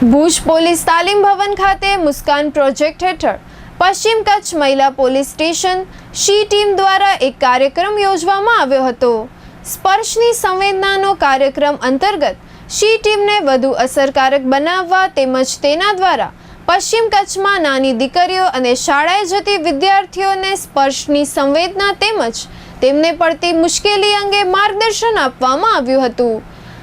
Bhuj police તાલીમ ભવન ખાતે મુસ્કાન project હેઠળ પશ્ચિમ કચ્છ મહિલા પોલીસ સ્ટેશન શી ટીમ દ્વારા એક કાર્યક્રમ યોજવામાં આવ્યો હતો. સ્પર્શની સંવેદનાનો કાર્યક્રમ અંતર્ગત શી ટીમને વધુ અસરકારક બનાવવા તેમજ તેના દ્વારા પશ્ચિમ કચ્છમાં નાની દીકરીઓ અને શાળાએ જતી વિદ્યાર્થીઓને સ્પર્શની સંવેદના તેમજ તેમને પડતી મુશ્કેલી અંગે માર્ગદર્શન આપવામાં આવ્યું હતું.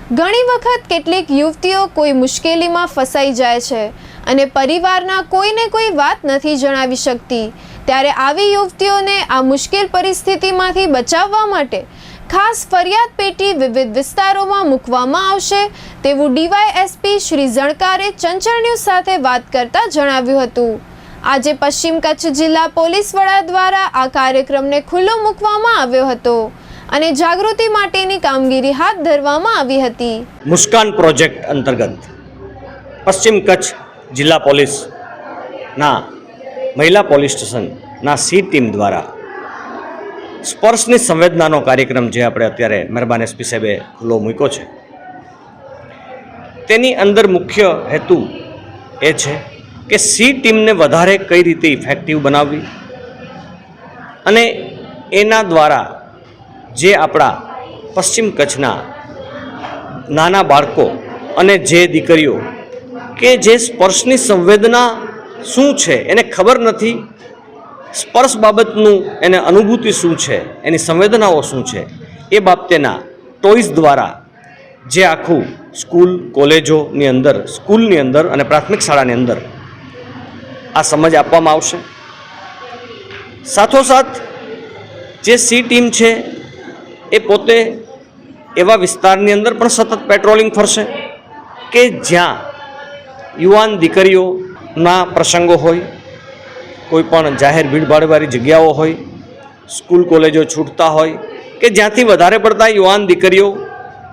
ઘણી વખત કેટલીક યુવતીઓ કોઈ મુશ્કેલીમાં ફસાઈ જાય છે અને પરિવારના કોઈને કોઈ વાત નથી જણાવી શકતી. ત્યારે આવી યુવતીઓને આ મુશ્કેલ પરિસ્થિતિમાંથી બચાવવા માટે ખાસ ફરિયાદ પેટી વિવિધ વિસ્તારોમાં મૂકવામાં આવશે તેવું ડીવાયએસપી શ્રી જણકારે ચંચળ ન્યૂઝ સાથે વાત કરતા જણાવ્યું હતું. આજે પશ્ચિમ કચ્છ જિલ્લા પોલીસ વડા દ્વારા આ કાર્યક્રમને ખુલ્લો મૂકવામાં આવ્યો હતો. અને જાગૃતિ માટેની કામગીરી હાથ ધરવામાં આવી હતી. મુસ્કાન પ્રોજેક્ટ અંતર્ગત પશ્ચિમ કચ્છ જિલ્લા પોલીસના મહિલા પોલીસ સ્ટેશનના સી ટીમ દ્વારા સ્પર્શની સંવેદનાનો કાર્યક્રમ જે આપણે અત્યારે મહેરબાન એસપી સાહેબે ખુલ્લો મૂક્યો છે. તેની અંદર મુખ્ય હેતુ એ છે કે સી ટીમને વધારે કઈ રીતે ઇફેક્ટિવ બનાવવી અને એના દ્વારા જે આપણા પશ્ચિમ કચ્છના નાના બાળકો અને જે દીકરીઓ કે જે સ્પર્શની સંવેદના શું છે એને ખબર નથી, સ્પર્શ બાબતનું એને અનુભૂતિ શું છે, એની સંવેદનાઓ શું છે, એ બાબતેના ટોઈસ દ્વારા જે આખું સ્કૂલ, કોલેજોની અંદર, સ્કૂલની અંદર અને પ્રાથમિક શાળાની અંદર આ સમજ આપવામાં આવશે. સાથોસાથ જે સી ટીમ છે એ પોતે એવા વિસ્તારની અંદર પણ સતત પેટ્રોલિંગ ફરશે કે જ્યાં યુવાન દીકરીઓના પ્રસંગો હોય, કોઈ પણ જાહેર ભીડભાડવાળી જગ્યાઓ હોય, સ્કૂલ કોલેજો છૂટતા હોય કે જ્યાંથી વધારે પડતા યુવાન દીકરીઓ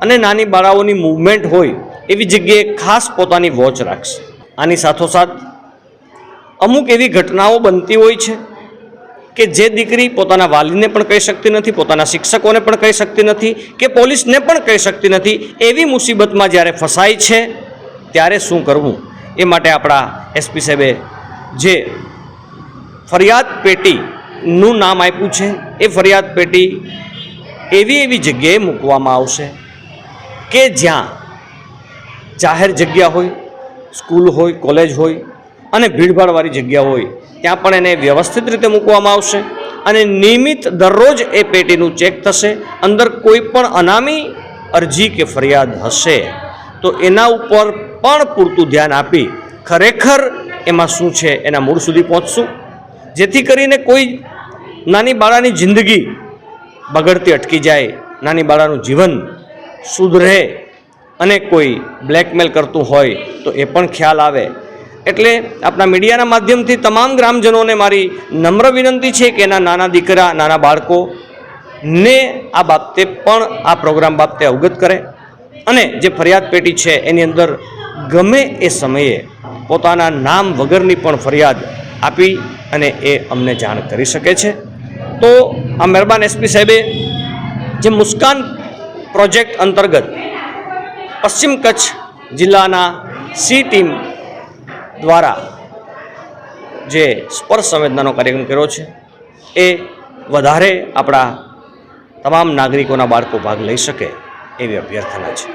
અને નાની બાળાઓની મૂવમેન્ટ હોય, એવી જગ્યાએ ખાસ પોતાની વોચ રાખશે. આની સાથોસાથ અમુક એવી ઘટનાઓ બનતી હોય છે કે જે દીકરી પોતાના વાલીને પણ કહી શકતી નથી, પોતાના શિક્ષકોને પણ કહી શકતી નથી, કે પોલીસને પણ કહી શકતી નથી, એવી મુસીબતમાં જ્યારે ફસાય છે, ત્યારે શું કરવું? એ માટે આપણા એસપી સાહેબે જે ફરિયાદ પેટીનું નામ આપ્યું છે, એ ફરિયાદ પેટી એવી એવી જગ્યાએ મૂકવામાં આવશે કે જ્યાં જાહેર જગ્યા હોય, સ્કૂલ હોય, કોલેજ હોય અને ભીડભાડવાળી જગ્યા હોય ત્યાં પણ એને વ્યવસ્થિત રીતે મૂકવામાં આવશે અને નિયમિત દરરોજ એ પેટીનું ચેક થશે. અંદર કોઈ પણ અનામી અરજી કે ફરિયાદ હશે તો એના ઉપર પણ પૂરતું ધ્યાન આપી ખરેખર એમાં શું છે એના મૂળ સુધી પહોંચશું. જેથી કરીને કોઈ નાની બાળાની જિંદગી બગડતી અટકી જાય, નાની બાળાનું જીવન સુધરે અને કોઈ બ્લેકમેલ કરતું હોય તો એ પણ ખ્યાલ આવે. એટલે આપણા મીડિયાના માધ્યમથી તમામ ગ્રામજનોને મારી નમ્ર વિનંતી છે કે એના નાના દીકરા, નાના બાળકો ને આ બાબતે પણ આ પ્રોગ્રામ બાબતે અવગત કરે અને જે ફરિયાદ પેટી છે એની અંદર ગમે એ સમયે પોતાના નામ વગરની પણ ફરિયાદ આપી અને એ અમને જાણ કરી શકે છે. તો આ મહેરબાન એસપી સાહેબે જે મુસ્કાન પ્રોજેક્ટ અંતર્ગત પશ્ચિમ કચ્છ જિલ્લાના સી ટીમ દ્વારા જે સ્પર્શ સંવેદનાનો કાર્યક્રમ કર્યો છે, એ વધારે આપણા તમામ નાગરિકોના બાળકો ભાગ લઈ શકે એવી અભ્યર્થના છે.